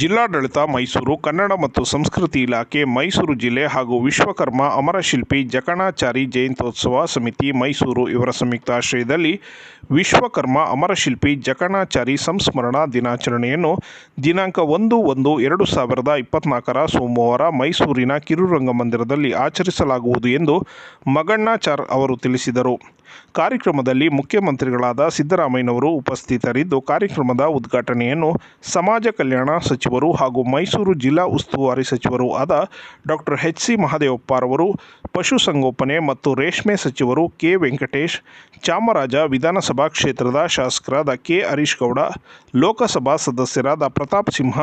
ಜಿಲ್ಲಾಡಳಿತ ಮೈಸೂರು, ಕನ್ನಡ ಮತ್ತು ಸಂಸ್ಕೃತಿ ಇಲಾಖೆ, ಮೈಸೂರು ಜಿಲ್ಲೆ ಹಾಗೂ ವಿಶ್ವಕರ್ಮ ಅಮರಶಿಲ್ಪಿ ಜಕಣಾಚಾರಿ ಜಯಂತ್ಯೋತ್ಸವ ಸಮಿತಿ ಮೈಸೂರು ಇವರ ಸಂಯುಕ್ತ ಆಶ್ರಯದಲ್ಲಿ ವಿಶ್ವಕರ್ಮ ಅಮರಶಿಲ್ಪಿ ಜಕಣಾಚಾರಿ ಸಂಸ್ಮರಣಾ ದಿನಾಚರಣೆಯನ್ನು ದಿನಾಂಕ ಒಂದು ಒಂದು ಎರಡು ಸಾವಿರದ ಇಪ್ಪತ್ನಾಲ್ಕರ ಸೋಮವಾರ ಮೈಸೂರಿನ ಕಿರುರಂಗಮಂದಿರದಲ್ಲಿ ಆಚರಿಸಲಾಗುವುದು ಎಂದು ಮಗಣ್ಣಾಚಾರ್ ಅವರು ತಿಳಿಸಿದರು. ಕಾರ್ಯಕ್ರಮದಲ್ಲಿ ಮುಖ್ಯಮಂತ್ರಿಗಳಾದ ಸಿದ್ದರಾಮಯ್ಯನವರು ಉಪಸ್ಥಿತರಿದ್ದು, ಕಾರ್ಯಕ್ರಮದ ಉದ್ಘಾಟನೆಯನ್ನು ಸಮಾಜ ಕಲ್ಯಾಣ ಸಚಿವರು ಹಾಗೂ ಮೈಸೂರು ಜಿಲ್ಲಾ ಉಸ್ತುವಾರಿ ಸಚಿವರೂ ಆದ ಡಾಕ್ಟರ್ ಎಚ್ ಸಿ ಮಹದೇವಪ್ಪರವರು ಪಶುಸಂಗೋಪನೆ ಮತ್ತು ರೇಷ್ಮೆ ಸಚಿವರು ಕೆ. ವೆಂಕಟೇಶ್, ಚಾಮರಾಜ ವಿಧಾನಸಭಾ ಕ್ಷೇತ್ರದ ಶಾಸಕರಾದ ಕೆ. ಹರೀಶ್ ಗೌಡ, ಲೋಕಸಭಾ ಸದಸ್ಯರಾದ ಪ್ರತಾಪ್ ಸಿಂಹ,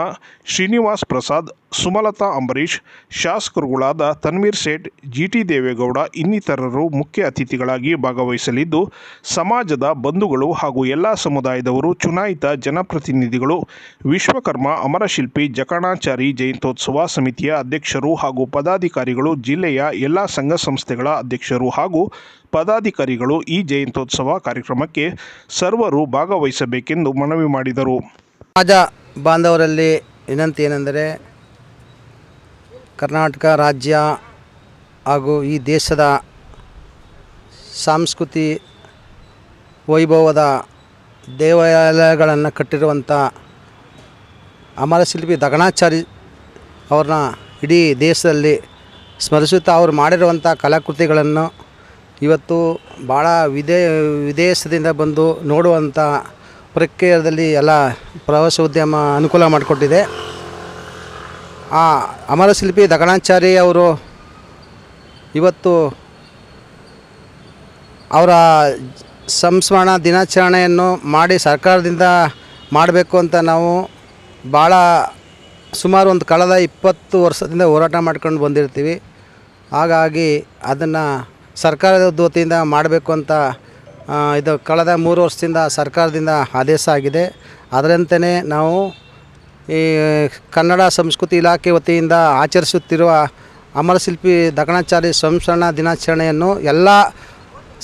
ಶ್ರೀನಿವಾಸ್ ಪ್ರಸಾದ್ ಸುಮಲತಾ ಅಂಬರೀಷ್ ಶಾಸಕರುಗಳಾದ ತನ್ವೀರ್ ಸೇಠ್, ಜಿಟಿ ದೇವೇಗೌಡ ಇನ್ನಿತರರು ಮುಖ್ಯ ಅತಿಥಿಗಳಾಗಿ ಭಾಗವಹಿಸಲಿದ್ದು, ಸಮಾಜದ ಬಂಧುಗಳು ಹಾಗೂ ಎಲ್ಲ ಸಮುದಾಯದವರು ಚುನಾಯಿತ ಜನಪ್ರತಿನಿಧಿಗಳು, ವಿಶ್ವಕರ್ಮ ಅಮರಶಿಲ್ಪಿ ಜಕಣಾಚಾರಿ ಜಯಂತ್ಯೋತ್ಸವ ಸಮಿತಿಯ ಅಧ್ಯಕ್ಷರು ಹಾಗೂ ಪದಾಧಿಕಾರಿಗಳು, ಜಿಲ್ಲೆಯ ಎಲ್ಲ ಸಂಘ ಸಂಸ್ಥೆಗಳ ಅಧ್ಯಕ್ಷರು ಹಾಗೂ ಪದಾಧಿಕಾರಿಗಳು ಈ ಜಯಂತ್ಯೋತ್ಸವ ಕಾರ್ಯಕ್ರಮಕ್ಕೆ ಸರ್ವರು ಭಾಗವಹಿಸಬೇಕೆಂದು ಮನವಿ ಮಾಡಿದರು. ಸಮಾಜ ಬಾಂಧವರಲ್ಲಿ ವಿನಂತಿ ಏನೆಂದರೆ ಕರ್ನಾಟಕ ರಾಜ್ಯ ಹಾಗೂ ಈ ದೇಶದ ಸಾಂಸ್ಕೃತಿ ವೈಭವದ ದೇವಾಲಯಗಳನ್ನು ಕಟ್ಟಿರುವಂಥ ಅಮರಶಿಲ್ಪಿ ದಗಣಾಚಾರಿ ಅವ್ರನ್ನ ಇಡೀ ದೇಶದಲ್ಲಿ ಸ್ಮರಿಸುತ್ತಾ ಅವರು ಮಾಡಿರುವಂಥ ಕಲಾಕೃತಿಗಳನ್ನು ಇವತ್ತು ಭಾಳ ವಿದೇ, ವಿದೇಶದಿಂದ ಬಂದು ನೋಡುವಂಥ ಪ್ರಕ್ರಿಯೆಯಲ್ಲಿ ಎಲ್ಲ ಪ್ರವಾಸೋದ್ಯಮ ಅನುಕೂಲ ಮಾಡಿಕೊಟ್ಟಿದೆ. ಆ ಅಮರಶಿಲ್ಪಿ ದಗಣಾಚಾರಿ ಅವರು ಇವತ್ತು ಅವರ ಸಂಸ್ಮರಣ ದಿನಾಚರಣೆಯನ್ನು ಮಾಡಿ ಸರ್ಕಾರದಿಂದ ಮಾಡಬೇಕು ಅಂತ ನಾವು ಭಾಳ ಸುಮಾರು ಒಂದು ಕಳೆದ ಇಪ್ಪತ್ತು ವರ್ಷದಿಂದ ಹೋರಾಟ ಮಾಡ್ಕೊಂಡು ಬಂದಿರ್ತೀವಿ. ಹಾಗಾಗಿ ಅದನ್ನು ಸರ್ಕಾರದ ವತಿಯಿಂದ ಮಾಡಬೇಕು ಅಂತ ಇದು ಕಳೆದ ಮೂರು ವರ್ಷದಿಂದ ಸರ್ಕಾರದಿಂದ ಆದೇಶ ಆಗಿದೆ. ಅದರಂತೆಯೇ ನಾವು ಈ ಕನ್ನಡ ಸಂಸ್ಕೃತಿ ಇಲಾಖೆ ವತಿಯಿಂದ ಆಚರಿಸುತ್ತಿರುವ ಅಮರಶಿಲ್ಪಿ ದಗಣಾಚಾರಿ ಸಂಸ್ಮರಣ ದಿನಾಚರಣೆಯನ್ನು ಎಲ್ಲ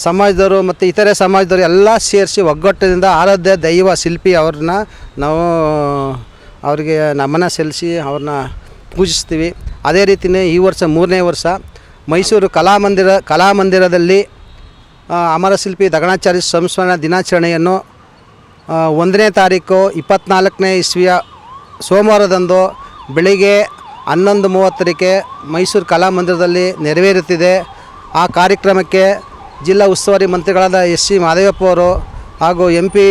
ಸಮಾಜದವರು ಮತ್ತು ಇತರೆ ಸಮಾಜದವರು ಎಲ್ಲ ಸೇರಿಸಿ ಒಗ್ಗಟ್ಟಿನಿಂದ ಆರಾಧ್ಯ ದೈವ ಶಿಲ್ಪಿ ಅವ್ರನ್ನ ನಾವು ಅವರಿಗೆ ನಮನ ಸಲ್ಲಿಸಿ ಅವ್ರನ್ನ ಪೂಜಿಸ್ತೀವಿ. ಅದೇ ರೀತಿಯೇ ಈ ವರ್ಷ ಮೂರನೇ ವರ್ಷ ಮೈಸೂರು ಕಲಾಮಂದಿರ ಕಲಾಮಂದಿರದಲ್ಲಿ ಅಮರಶಿಲ್ಪಿ ದಗಣಾಚಾರಿ ಸಂಸ್ಮರಣ ದಿನಾಚರಣೆಯನ್ನು ಒಂದನೇ ತಾರೀಕು ಇಪ್ಪತ್ತ್ನಾಲ್ಕನೇ ಇಸ್ವಿಯ ಸೋಮವಾರದಂದು ಬೆಳಿಗ್ಗೆ ಹನ್ನೊಂದು ಮೂವತ್ತರಿಗೆ ಮೈಸೂರು ಕಲಾಮಂದಿರದಲ್ಲಿ ನೆರವೇರುತ್ತಿದೆ. ಆ ಕಾರ್ಯಕ್ರಮಕ್ಕೆ ಜಿಲ್ಲಾ ಉಸ್ತುವಾರಿ ಮಂತ್ರಿಗಳಾದ ಎಸ್ ಸಿ ಮಾದೇವಪ್ಪ ಅವರು ಹಾಗೂ ಎಂ ಪಿ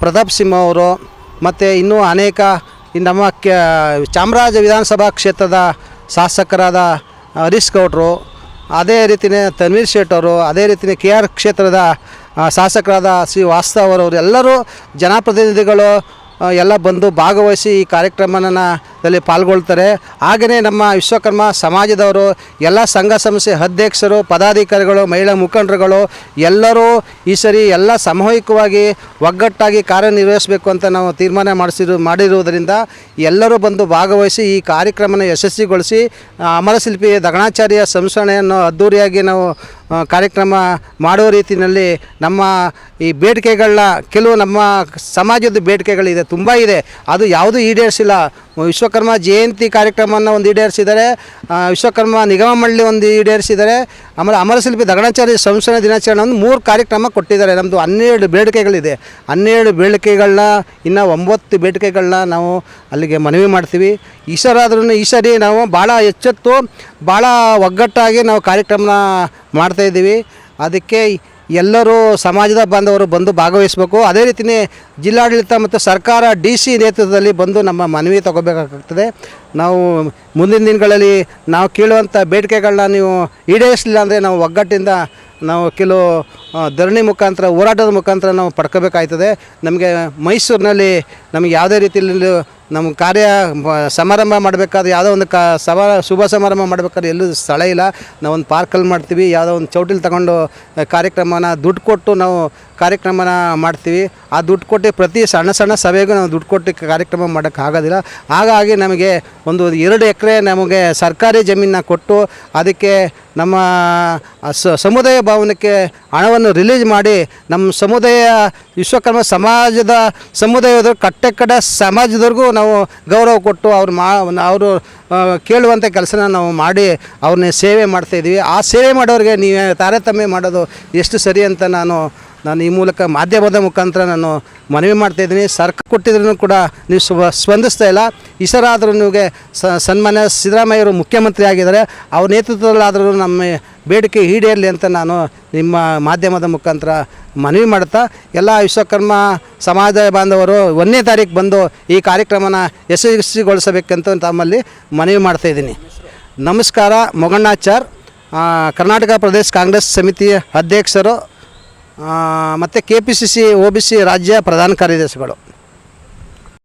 ಪ್ರತಾಪ್ ಸಿಂಹ ಅವರು ಮತ್ತು ಇನ್ನೂ ಅನೇಕ ನಮ್ಮ ಚಾಮರಾಜ ವಿಧಾನಸಭಾ ಕ್ಷೇತ್ರದ ಶಾಸಕರಾದ ಹರೀಶ್ ಗೌಡ್ರು, ಅದೇ ರೀತಿಯೇ ತನ್ವೀರ್ ಶೇಟ್ ಅವರು, ಅದೇ ರೀತಿಯೇ ಕೆ ಆರ್ ಕ್ಷೇತ್ರದ ಶಾಸಕರಾದ ಶ್ರೀ ವಾಸ್ತವ್ ಅವರು, ಎಲ್ಲರೂ ಜನಪ್ರತಿನಿಧಿಗಳು ಎಲ್ಲ ಬಂದು ಭಾಗವಹಿಸಿ ಈ ಕಾರ್ಯಕ್ರಮದಲ್ಲಿ ಪಾಲ್ಗೊಳ್ತಾರೆ. ಹಾಗೆಯೇ ನಮ್ಮ ವಿಶ್ವಕರ್ಮ ಸಮಾಜದವರು, ಎಲ್ಲ ಸಂಘ ಸಂಸ್ಥೆ ಅಧ್ಯಕ್ಷರು, ಪದಾಧಿಕಾರಿಗಳು, ಮಹಿಳಾ ಮುಖಂಡರುಗಳು, ಎಲ್ಲರೂ ಈ ಸರಿ ಎಲ್ಲ ಸಾಮೂಹಿಕವಾಗಿ ಒಗ್ಗಟ್ಟಾಗಿ ಕಾರ್ಯನಿರ್ವಹಿಸಬೇಕು ಅಂತ ನಾವು ತೀರ್ಮಾನ ಮಾಡಿಸಿರು, ಮಾಡಿರುವುದರಿಂದ ಎಲ್ಲರೂ ಬಂದು ಭಾಗವಹಿಸಿ ಈ ಕಾರ್ಯಕ್ರಮನ ಯಶಸ್ವಿಗೊಳಿಸಿ ಅಮರಶಿಲ್ಪಿ ದಗಣಾಚಾರ್ಯ ಸಂಸ್ಮರಣೆಯನ್ನು ಅದ್ಧೂರಿಯಾಗಿ ನಾವು ಕಾರ್ಯಕ್ರಮ ಮಾಡುವ ರೀತಿಯಲ್ಲಿ ನಮ್ಮ ಈ ಬೇಡಿಕೆಗಳನ್ನ ಕೆಲವು ನಮ್ಮ ಸಮಾಜದ ಬೇಡಿಕೆಗಳಿದೆ, ತುಂಬ ಇದೆ. ಅದು ಯಾವುದೂ ಈಡೇರಿಸಿಲ್ಲ. ವಿಶ್ವಕರ್ಮ ಜಯಂತಿ ಕಾರ್ಯಕ್ರಮವನ್ನು ಒಂದು ಈಡೇರಿಸಿದ್ದಾರೆ. ವಿಶ್ವಕರ್ಮ ನಿಗಮ ಮಂಡಳಿ ಒಂದು ಈಡೇರಿಸಿದ್ದಾರೆ. ಆಮೇಲೆ ಅಮರಶಿಲ್ಪಿ ದಗಣಾಚಾರ್ಯ ಸಂಸ್ಥಾನ ದಿನಾಚರಣೆ ಒಂದು ಮೂರು ಕಾರ್ಯಕ್ರಮ ಕೊಟ್ಟಿದ್ದಾರೆ. ನಮ್ಮದು ಹನ್ನೆರಡು ಬೇಡಿಕೆಗಳಿದೆ. ಹನ್ನೆರಡು ಬೇಡಿಕೆಗಳನ್ನ, ಇನ್ನು ಒಂಬತ್ತು ಬೇಡಿಕೆಗಳನ್ನ ನಾವು ಅಲ್ಲಿಗೆ ಮನವಿ ಮಾಡ್ತೀವಿ. ಈ ಸರಾದ್ರೂ ಈ ಸರಿ ನಾವು ಭಾಳ ಎಚ್ಚೆತ್ತು, ಭಾಳ ಒಗ್ಗಟ್ಟಾಗಿ ನಾವು ಕಾರ್ಯಕ್ರಮನ ಮಾಡ್ತಾಯಿದ್ದೀವಿ ಅದಕ್ಕೆ ಎಲ್ಲರೂ ಸಮಾಜದ ಬಾಂಧವರು ಬಂದು ಭಾಗವಹಿಸಬೇಕು. ಅದೇ ರೀತಿಯೇ ಜಿಲ್ಲಾಡಳಿತ ಮತ್ತು ಸರ್ಕಾರ ಡಿ ಸಿ ನೇತೃತ್ವದಲ್ಲಿ ಬಂದು ನಮ್ಮ ಮನವಿ ತಗೋಬೇಕಾಗ್ತದೆ. ನಾವು ಮುಂದಿನ ದಿನಗಳಲ್ಲಿ ನಾವು ಕೇಳುವಂಥ ಬೇಡಿಕೆಗಳನ್ನ ನೀವು ಈಡೇರಿಸಲಿಲ್ಲ ಅಂದರೆ ನಾವು ಒಗ್ಗಟ್ಟಿಂದ ನಾವು ಕೆಲವು ಧರಣಿ ಮುಖಾಂತರ, ಹೋರಾಟದ ಮುಖಾಂತರ ನಾವು ಪಡ್ಕೋಬೇಕಾಯ್ತದೆ. ನಮಗೆ ಮೈಸೂರಿನಲ್ಲಿ ನಮಗೆ ಯಾವುದೇ ರೀತಿಯಲ್ಲಿ ನಮ್ಮ ಕಾರ್ಯ ಸಮಾರಂಭ ಮಾಡಬೇಕಾದ್ರೆ ಯಾವುದೋ ಒಂದು ಕ, ಸಭಾ, ಶುಭ ಸಮಾರಂಭ ಮಾಡಬೇಕಾದ್ರೆ ಎಲ್ಲೂ ಸ್ಥಳ ಇಲ್ಲ. ಒಂದು ಪಾರ್ಕಲ್ಲಿ ಮಾಡ್ತೀವಿ, ಯಾವುದೋ ಒಂದು ಚೌಟಿಲಿ ತಗೊಂಡು ಕಾರ್ಯಕ್ರಮನ ದುಡ್ಡು ಕೊಟ್ಟು ನಾವು ಕಾರ್ಯಕ್ರಮನ ಮಾಡ್ತೀವಿ. ಆ ದುಡ್ಡು ಕೊಟ್ಟು ಪ್ರತಿ ಸಣ್ಣ ಸಣ್ಣ ಸಭೆಗೂ ನಾವು ದುಡ್ಡು ಕೊಟ್ಟು ಕಾರ್ಯಕ್ರಮ ಮಾಡೋಕ್ಕಾಗೋದಿಲ್ಲ ಹಾಗಾಗಿ ನಮಗೆ ಒಂದು ಎರಡು ಎಕರೆ ನಮಗೆ ಸರ್ಕಾರಿ ಜಮೀನನ್ನ ಕೊಟ್ಟು ಅದಕ್ಕೆ ನಮ್ಮ ಸಮುದಾಯ ಭವನಕ್ಕೆ ಹಣವನ್ನು ರಿಲೀಸ್ ಮಾಡಿ ನಮ್ಮ ಸಮುದಾಯ, ವಿಶ್ವಕರ್ಮ ಸಮಾಜದ ಸಮುದಾಯದ ಕಟ್ಟೆ ಕಡೆ ಸಮಾಜದವರೆಗೂ ನಾವು ಗೌರವ ಕೊಟ್ಟು ಅವ್ರು ಮಾ, ಅವರು ಕೇಳುವಂಥ ಕೆಲಸನ ನಾವು ಮಾಡಿ ಅವ್ರನ್ನ ಸೇವೆ ಮಾಡ್ತಾಯಿದ್ದೀವಿ ಆ ಸೇವೆ ಮಾಡೋರಿಗೆ ನೀವು ತಾರತಮ್ಯ ಮಾಡೋದು ಎಷ್ಟು ಸರಿ ಅಂತ ನಾನು ನಾನು ಈ ಮೂಲಕ ಮಾಧ್ಯಮದ ಮುಖಾಂತರ ನಾನು ಮನವಿ ಮಾಡ್ತಾಯಿದ್ದೀನಿ ಸರ್ಕಾರ ಕೊಟ್ಟಿದ್ರೂ ಕೂಡ ನೀವು ಸ್ವ ಸ್ಪಂದಿಸ್ತಾ ಇಲ್ಲ. ಆದರೂ ನಿಮಗೆ ಸನ್ಮಾನ್ಯ ಸಿದ್ದರಾಮಯ್ಯವರು ಮುಖ್ಯಮಂತ್ರಿ ಆಗಿದ್ದಾರೆ. ಅವ್ರ ನೇತೃತ್ವದಲ್ಲಾದರೂ ನಮ್ಮ ಬೇಡಿಕೆ ಈಡೇರಲಿ ಅಂತ ನಾನು ನಿಮ್ಮ ಮಾಧ್ಯಮದ ಮುಖಾಂತರ ಮನವಿ ಮಾಡ್ತಾ ಎಲ್ಲ ವಿಶ್ವಕರ್ಮ ಸಮಾಜ ಬಾಂಧವರು ಒಂದನೇ ತಾರೀಕು ಬಂದು ಈ ಕಾರ್ಯಕ್ರಮನ ಯಶಸ್ವಿಗೊಳಿಸಬೇಕಂತ ತಮ್ಮಲ್ಲಿ ಮನವಿ ಮಾಡ್ತಾಯಿದ್ದೀನಿ ನಮಸ್ಕಾರ, ಮೊಗಣ್ಣಾಚಾರ್ ಕರ್ನಾಟಕ ಪ್ರದೇಶ ಕಾಂಗ್ರೆಸ್ ಸಮಿತಿಯ ಅಧ್ಯಕ್ಷರು ಮತ್ತು K P C C O B C ರಾಜ್ಯ ಪ್ರಧಾನ ಕಾರ್ಯದರ್ಶಿಗಳು.